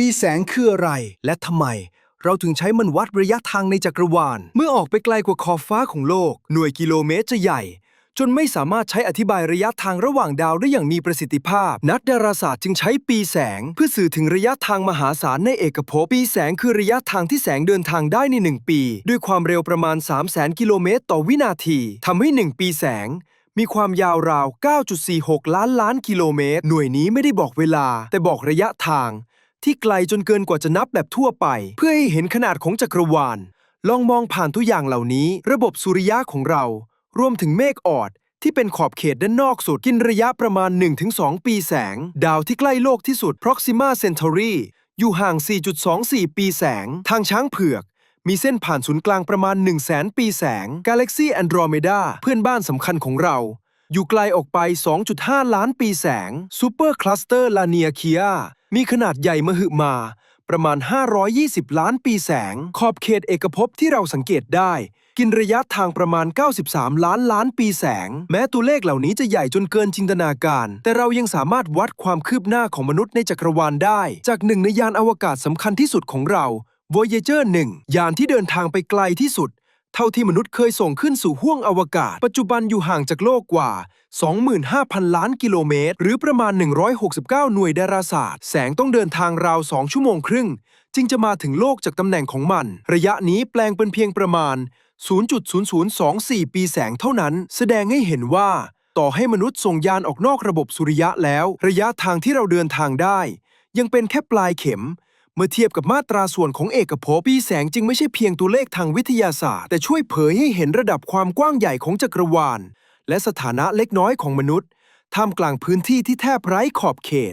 ปีแสงคืออะไร และทำไม เราถึงใช้มันวัดระยะทางในจักรวาล เมื่อออกไปไกลกว่าขอบฟ้าของโลก หน่วยกิโลเมตรจะใหญ่ จนไม่สามารถใช้อธิบายระยะทางระหว่างดาวได้อย่างมีประสิทธิภาพ นักดาราศาสตร์จึงใช้ปีแสง เพื่อสื่อถึงระยะทางมหาศาลในเอกภพปีแสงคือระยะทางที่แสงเดินทางได้ในหนึ่งปี ด้วยความเร็วประมาณ 3 0 0 0 0 0 กิโลเมตรต่อวินาทีทำให้หนึ่งปีแสงมีความยาวราว 9.46 ล้านล้านกิโลเมตร หน่วยนี้ไม่ได้บอกเวลา แต่บอกระยะทาง ที่ไกลจนเกินกว่าจะนับแบบทั่วไป เพื่อให้เห็นขนาดของจักรวาล ลองมองผ่านตัวอย่างเหล่านี้ ระบบสุริยะของเรา รวมถึงเมฆออด ที่เป็นขอบเขตด้านนอกสุดกินระยะประมาณ 1-2 ปีแสง ดาวที่ใกล้โลกที่สุด Proxima Centauri อยู่ห่าง 4.24 ปีแสง ทางช้างเผือก มีเส้นผ่านศูนย์กลางประมาณ 1 0 0 0 0แสนปีแสง Galaxy Andromeda เพื่อนบ้านสำคัญของเรา อยู่ไกลออกไป 2.5 ล้านปีแสง Super Cluster Laniakea มีขนาดใหญ่มหึมา ประมาณ 520 ล้านปีแสง ขอบเขตเอกภพที่เราสังเกตได้ กินระยะทางประมาณ 93 ล้านล้านปีแสง แม้ตัวเลขเหล่านี้จะใหญ่จนเกินจินตนาการ แต่เรายังสามารถวัดความคืบหน้าของมนุษย์ในจักรวาลได้ จากหนึ่งในยานอวกาศสำคัญที่สุดของเรา Voyager 1 ยานที่เดินทางไปไกลที่สุด เท่าที่มนุษย์เคยส่งขึ้นสู่ห้วงอวกาศ ปัจจุบันอยู่ห่างจากโลกกว่า 25,000 ล้านกิโลเมตร หรือประมาณ 169 หน่วยดาราศาสตร์ แสงต้องเดินทางราว 2 ชั่วโมงครึ่ง จึงจะมาถึงโลกจากตำแหน่งของมัน ระยะนี้แปลงเป็นเพียงประมาณ 0.0024 ปีแสงเท่านั้น แสดงให้เห็นว่า ต่อให้มนุษย์ส่งยานออกนอกระบบสุริยะแล้ว ระยะทางที่เราเดินทางได้ ยังเป็นแค่ปลายเข็ม เมื่อเทียบกับมาตราส่วนของเอกภพปีแสงจึงไม่ใช่เพียงตัวเลขทางวิทยาศาสตร์ แต่ช่วยเผยให้เห็นระดับความกว้างใหญ่ของจักรวาล และสถานะเล็กน้อยของมนุษย์ท่ามกลางพื้นที่ที่แทบไร้ขอบเขต